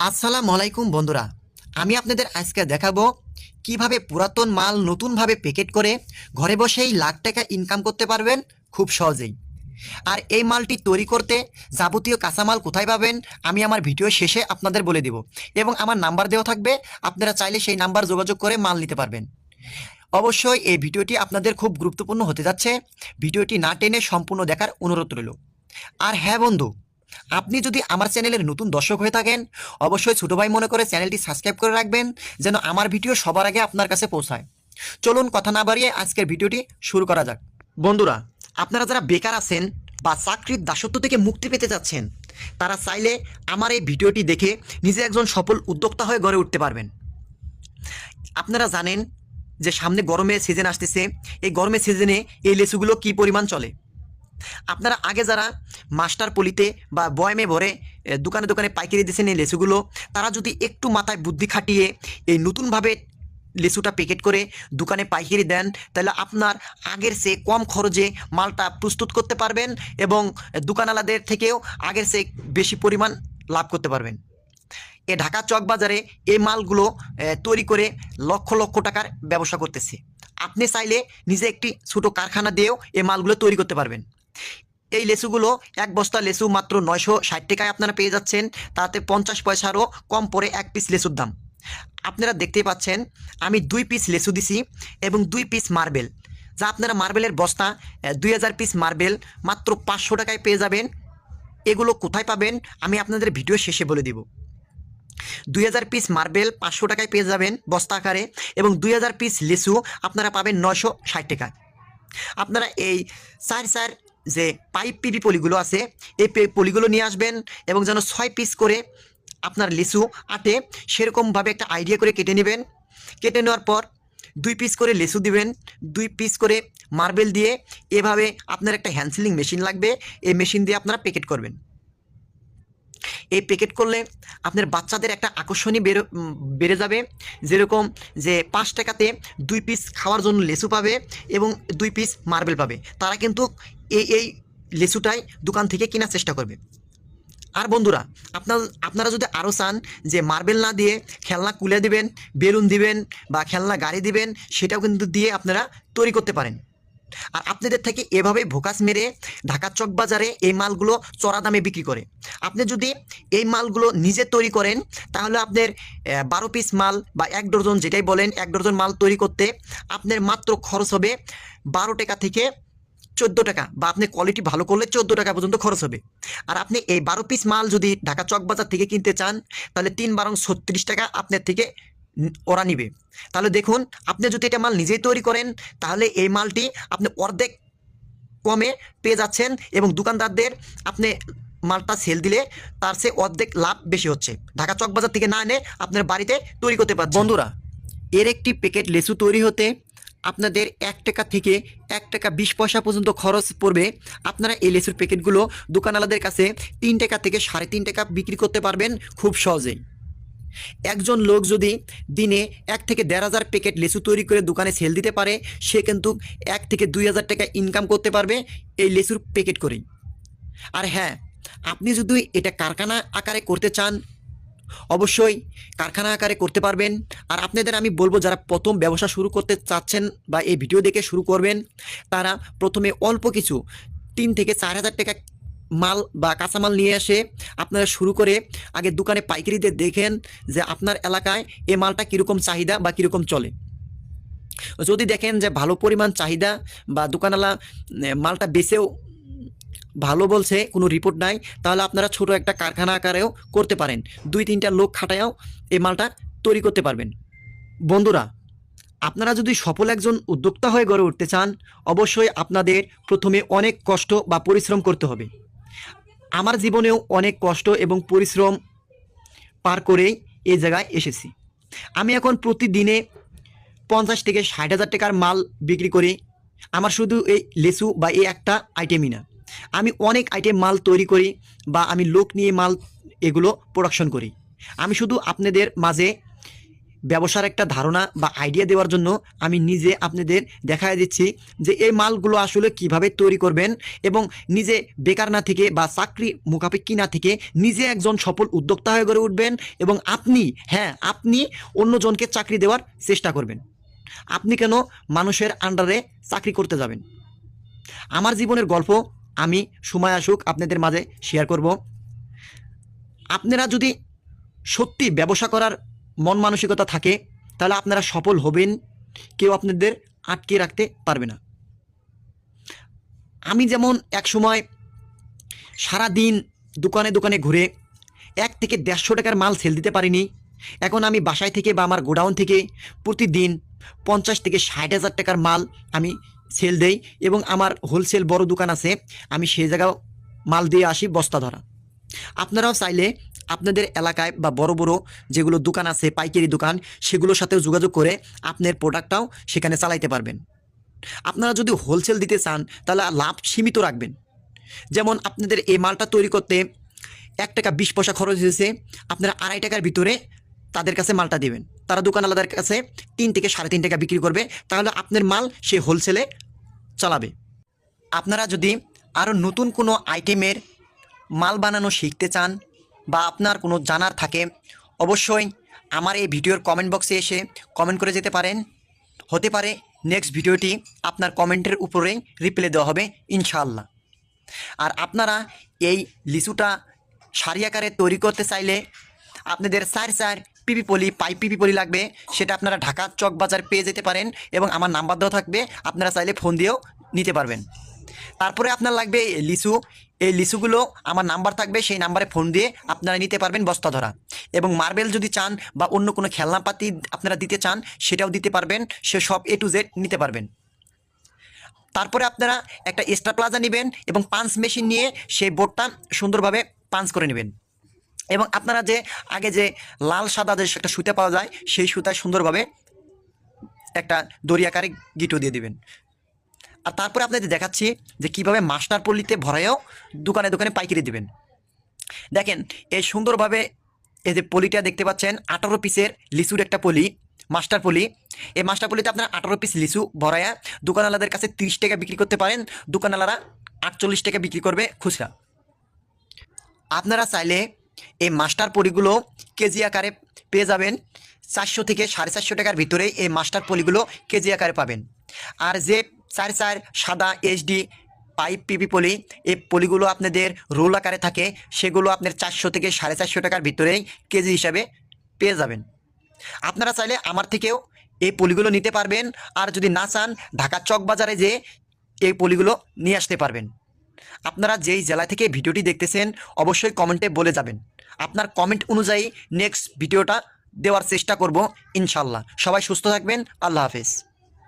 আসসালামু আলাইকুম বন্ধুরা। আমি আপনাদের আজকে দেখাবো কীভাবে পুরাতন মাল নতুনভাবে প্যাকেট করে ঘরে বসেই লাখ টাকা ইনকাম করতে পারবেন খুব সহজেই। আর এই মালটি তৈরি করতে যাবতীয় কাঁচামাল কোথায় পাবেন আমি আমার ভিডিও শেষে আপনাদের বলে দেব এবং আমার নাম্বার দেওয়া থাকবে, আপনারা চাইলে সেই নাম্বার যোগাযোগ করে মাল নিতে পারবেন। অবশ্যই এই ভিডিওটি আপনাদের খুব গুরুত্বপূর্ণ হতে যাচ্ছে, ভিডিওটি না টেনে সম্পূর্ণ দেখার অনুরোধ রইল। আর হ্যাঁ বন্ধু আপনি যদি আমার চ্যানেলের নতুন দর্শক হয়ে থাকেন, অবশ্যই ছোটো ভাই মনে করে চ্যানেলটি সাবস্ক্রাইব করে রাখবেন, যেন আমার ভিডিও সবার আগে আপনার কাছে পৌঁছায়। চলুন কথা না বাড়িয়ে আজকের ভিডিওটি শুরু করা যাক। বন্ধুরা, আপনারা যারা বেকার আছেন বা চাকরির দাসত্ব থেকে মুক্তি পেতে যাচ্ছেন তারা চাইলে আমার এই ভিডিওটি দেখে নিজে একজন সফল উদ্যোক্তা হয়ে গড়ে উঠতে পারবেন। আপনারা জানেন যে সামনে গরমের সিজন আসতেছে। এই গরমের সিজনে এই লেচুগুলো কী পরিমাণ চলে? আপনারা আগে যারা মাস্টার পলিতে বা বয়মে ভরে দোকানে দোকানে পাইকারি দিয়েছেন এই লেচুগুলো তারা যদি একটু মাথায় বুদ্ধি খাটিয়ে এই নতুনভাবে লেচুটা প্যাকেট করে দোকানে পাইকারি দেন, তাহলে আপনার আগের চেয়ে কম খরচে মালটা প্রস্তুত করতে পারবেন এবং দোকানওয়ালাদের থেকেও আগের চেয়ে বেশি পরিমাণ লাভ করতে পারবেন। এ ঢাকা চক বাজারে এই মালগুলো তৈরি করে লক্ষ লক্ষ টাকার ব্যবসা করতেছে। আপনি চাইলে নিজে একটি ছোটো কারখানা দিয়েও এই মালগুলো তৈরি করতে পারবেন। এই লেচুগুলো এক বস্তা লেচু মাত্র নয়শো ষাট টাকায় আপনারা পেয়ে যাচ্ছেন। তাতে পঞ্চাশ পয়সারও কম পড়ে এক পিস লেচুর দাম। আপনারা দেখতেই পাচ্ছেন, আমি দুই পিস লেচু দিছি এবং দুই পিস মার্বেল। যা আপনারা মার্বেলের বস্তা দুই হাজার পিস মার্বেল মাত্র পাঁচশো টাকায় পেয়ে যাবেন। এগুলো কোথায় পাবেন, আমি আপনাদের ভিডিও শেষে বলে দিব। দুই হাজার পিস মার্বেল পাঁচশো টাকায় পেয়ে যাবেন বস্তা আকারে এবং দুই হাজার পিস লিচু আপনারা পাবেন নশো ষাট টাকায়। আপনারা এই চার চার যে পাইপ পিপি পলিগুলো আছে, এই পলিগুলো নিয়ে আসবেন এবং যেন ছয় পিস করে আপনার লিচু আটে সেরকমভাবে একটা আইডিয়া করে কেটে নেবেন। কেটে নেওয়ার পর দুই পিস করে লেচু দিবেন, দুই পিস করে মার্বেল দিয়ে এভাবে আপনার একটা হ্যান্ডসিলিং মেশিন লাগবে, এই মেশিন দিয়ে আপনারা প্যাকেট করবেন। এই প্যাকেট করলে আপনার বাচ্চাদের একটা আকর্ষণই বেরো বেড়ে যাবে। যেরকম যে পাঁচ টাকাতে দুই পিস খাওয়ার জন্য লেচু পাবে এবং দুই পিস মার্বেল পাবে। তারা কিন্তু এই এই লেচুটাই দোকান থেকে কেনার চেষ্টা করবে। আর বন্ধুরা, আপনার, আপনারা যদি আরও চান যে মার্বেল না দিয়ে খেলনা কুলে দিবেন, বেলুন দিবেন বা খেলনা গাড়ি দিবেন, সেটাও কিন্তু দিয়ে আপনারা তৈরি করতে পারেন। আর আপনাদের থেকে এভাবে ভোকাস মেরে ঢাকা চক বাজারে এই মালগুলো চড়া দামে বিক্রি করে। আপনি যদি এই মালগুলো নিজে তৈরি করেন, তাহলে আপনার বারো পিস মাল বা এক ডজন যেটাই বলেন, এক ডজন মাল তৈরি করতে আপনার মাত্র খরচ হবে বারো টাকা থেকে চোদ্দ টাকা বা আপনি কোয়ালিটি ভালো করলে চোদ্দ টাকা পর্যন্ত খরচ হবে। আর আপনি এই বারো পিস মাল যদি ঢাকা চক বাজার থেকে কিনতে চান, তাহলে তিন বারং ছত্রিশ টাকা আপনার থেকে ওরা নিবে। তাহলে দেখুন, আপনি যদি এটা মাল নিজেই তৈরি করেন, তাহলে এই মালটি আপনি অর্ধেক কমে পেয়ে যাচ্ছেন এবং দোকানদারদের আপনি মালটা সেল দিলে তার সে অর্ধেক লাভ বেশি হচ্ছে। ঢাকা চক বাজার থেকে না এনে আপনার বাড়িতে তৈরি করতে পারছেন। বন্ধুরা, এর একটি প্যাকেট লেচু তৈরি হতে আপনাদের এক টাকা থেকে এক টাকা বিশ পয়সা পর্যন্ত খরচ পড়বে। আপনারা এই লেচুর প্যাকেটগুলো দোকানওয়ালাদের কাছে তিন টাকা থেকে সাড়ে তিন টাকা বিক্রি করতে পারবেন খুব সহজেই। একজন লোক যদি দিনে এক থেকে দেড় হাজার প্যাকেট লেচু তৈরি করে দোকানে সেল দিতে পারে, সে কিন্তু এক থেকে দুই হাজার টাকা ইনকাম করতে পারবে এই লেচুর প্যাকেট করেই। আর হ্যাঁ আপনি যদি এটা কারখানা আকারে করতে চান অবশ্যই কারখানা আকারে করতে পারবেন। আর আপনাদের আমি বলব, যারা প্রথম ব্যবসা শুরু করতে চাচ্ছেন বা এই ভিডিও দেখে শুরু করবেন, তারা প্রথমে অল্প কিছু তিন থেকে চার হাজার টাকা মাল বা কাঁচামাল নিয়ে এসে আপনারা শুরু করে আগে দোকানে পাইকারিতে দেখেন যে আপনার এলাকায় এ মালটা কীরকম চাহিদা বা কীরকম চলে। যদি দেখেন যে ভালো পরিমাণ চাহিদা বা দোকানওয়ালা মালটা বেচেও ভালো বলছে, কোনো রিপোর্ট নাই, তাহলে আপনারা ছোট একটা কারখানা আকারেও করতে পারেন। দুই তিনটা লোক খাটায়ও এই মালটা তৈরি করতে পারবেন। বন্ধুরা, আপনারা যদি সফল একজন উদ্যোক্তা হয়ে গড়ে উঠতে চান, অবশ্যই আপনাদের প্রথমে অনেক কষ্ট বা পরিশ্রম করতে হবে। আমার জীবনেও অনেক কষ্ট এবং পরিশ্রম পার করেই এই জায়গায় এসেছি। আমি এখন প্রতিদিনে পঞ্চাশ থেকে ষাট হাজার টাকার মাল বিক্রি করি। আমার শুধু এই লেচু বা এই একটা আইটেমই না। আমি অনেক আইটেম মাল তৈরি করি বা আমি লোক নিয়ে মাল এগুলো প্রোডাকশন করি। আমি শুধু আপনাদের মাঝে ব্যবসার একটা ধারণা বা আইডিয়া দেওয়ার জন্য আমি নিজে আপনাদের দেখায় দিচ্ছি যে এই মালগুলো আসলে কীভাবে তৈরি করবেন এবং নিজে বেকার না থেকে বা চাকরি মুখাপেক্ষি না থেকে নিজে একজন সফল উদ্যোক্তা হয়ে গড়ে উঠবেন এবং আপনি হ্যাঁ আপনি অন্যজনকে চাকরি দেওয়ার চেষ্টা করবেন। আপনি কেন মানুষের আন্ডারে চাকরি করতে যাবেন? আমার জীবনের গল্প আমি সময় আসুক, আপনাদের মাঝে শেয়ার করব। আপনারা যদি সত্যি ব্যবসা করার মন মানসিকতা থাকে, তাহলে আপনারা সফল হবেন, কেউ আপনাদের আটকে রাখতে পারবে না। আমি যেমন এক সময় সারা দিন দোকানে দোকানে ঘুরে এক থেকে দেড়শো টাকার মাল সেল দিতে পারিনি। এখন আমি বাসায় থেকে বা আমার গোডাউন থেকে প্রতিদিন পঞ্চাশ থেকে ষাট হাজার টাকার মাল আমি সেল দেই এবং আমার হোলসেল বড় দোকান আছে, আমি সেই জায়গাও মাল দিয়ে আসি, বস্তা ধরা। আপনারাও চাইলে আপনাদের এলাকায় বা বড় বড় যেগুলো দোকান আছে, পাইকারি দোকান, সেগুলোর সাথেও যোগাযোগ করে আপনার প্রোডাক্টটাও সেখানে চালাইতে পারবেন। আপনারা যদি হোলসেল দিতে চান, তাহলে লাভ সীমিত রাখবেন। যেমন আপনাদের এই মালটা তৈরি করতে এক টাকা বিশ পয়সা খরচ হয়েছে, আপনারা আড়াই টাকার ভিতরে তাদের কাছে মালটা দিবেন। তারা দোকানওয়ালাদের কাছে তিন থেকে সাড়ে তিন টাকা বিক্রি করবে। তাহলে আপনার মাল সে হোলসেলে চালাবে। আপনারা যদি আরও নতুন কোনো আইটেমের মাল বানানো শিখতে চান বা আপনার কোনো জানার থাকে, অবশ্যই আমার এই ভিডিওর কমেন্ট বক্সে এসে কমেন্ট করে যেতে পারেন। হতে পারে নেক্সট ভিডিওটি আপনার কমেন্টের উপরেই রিপ্লাই দেওয়া হবে, ইনশাআল্লাহ। আর আপনারা এই লিচুটা সারি আকারে তৈরি করতে চাইলে আপনাদের সার সার পিপি পলি পাইপ পিপি পলি লাগবে, সেটা আপনারা ঢাকা চক বাজার পেয়ে যেতে পারেন এবং আমার নাম্বার দেওয়া থাকবে, আপনারা চাইলে ফোন দিয়েও নিতে পারবেন। তারপরে আপনার লাগবে লিচু। এই লিচুগুলো আমার নাম্বার থাকবে, সেই নাম্বারে ফোন দিয়ে আপনারা নিতে পারবেন বস্তা ধরা। এবং মার্বেল যদি চান বা অন্য কোনো খেলনাপাতি আপনারা দিতে চান, সেটাও দিতে পারবেন, সে সব এ টু জেড নিতে পারবেন। তারপরে আপনারা একটা এক্সট্রা প্লাজা নেবেন এবং পাঞ্চ মেশিন নিয়ে সেই বোর্ডটা সুন্দরভাবে পাঞ্চ করে নেবেন। এবং আপনারা যে আগে যে লাল সাদা যে একটা সুতা পাওয়া যায়, সেই সুতায় সুন্দরভাবে একটা দরিয়াকারে গিটো দিয়ে দিবেন। আর তারপরে আপনাদের দেখাচ্ছি যে কীভাবে মাস্টার পল্লিতে ভরাইও দোকানে দোকানে পাইকারি দিবেন। দেখেন, এই সুন্দরভাবে এই যে পলিটা দেখতে পাচ্ছেন, আঠারো পিসের লিচুর একটা পলি মাস্টার পলি এই মাস্টার পলিতে আপনার আঠারো পিস লিচু ভরায়া দোকানওয়ালাদের কাছে তিরিশ টাকা বিক্রি করতে পারেন, দোকানওয়ালারা আটচল্লিশ টাকা বিক্রি করবে খুচরা। আপনারা চাইলে এই মাস্টার পলিগুলো কেজি আকারে পেয়ে যাবেন। চারশো থেকে সাড়ে চারশো টাকার ভিতরে এই মাস্টার পলিগুলো কেজি আকারে পাবেন। আর যে চার চার সাদা এইচডি পাইপ পিপি পলি, এই পলিগুলো আপনাদের রোল আকারে থাকে, সেগুলো আপনার চারশো থেকে সাড়ে চারশো টাকার ভিতরেই কেজি হিসাবে পেয়ে যাবেন। আপনারা চাইলে আমার থেকেও এই পলিগুলো নিতে পারবেন, আর যদি না চান ঢাকা চক বাজারে যে এই পলিগুলো নিয়ে আসতে পারবেন। আপনারা যেই জেলা থেকে ভিডিওটি দেখতেছেন, অবশ্যই কমেন্টে বলে যাবেন। আপনার কমেন্ট অনুযায়ী নেক্সট ভিডিওটা দেওয়ার চেষ্টা করব, ইনশাল্লাহ। সবাই সুস্থ থাকবেন, আল্লাহ হাফেজ।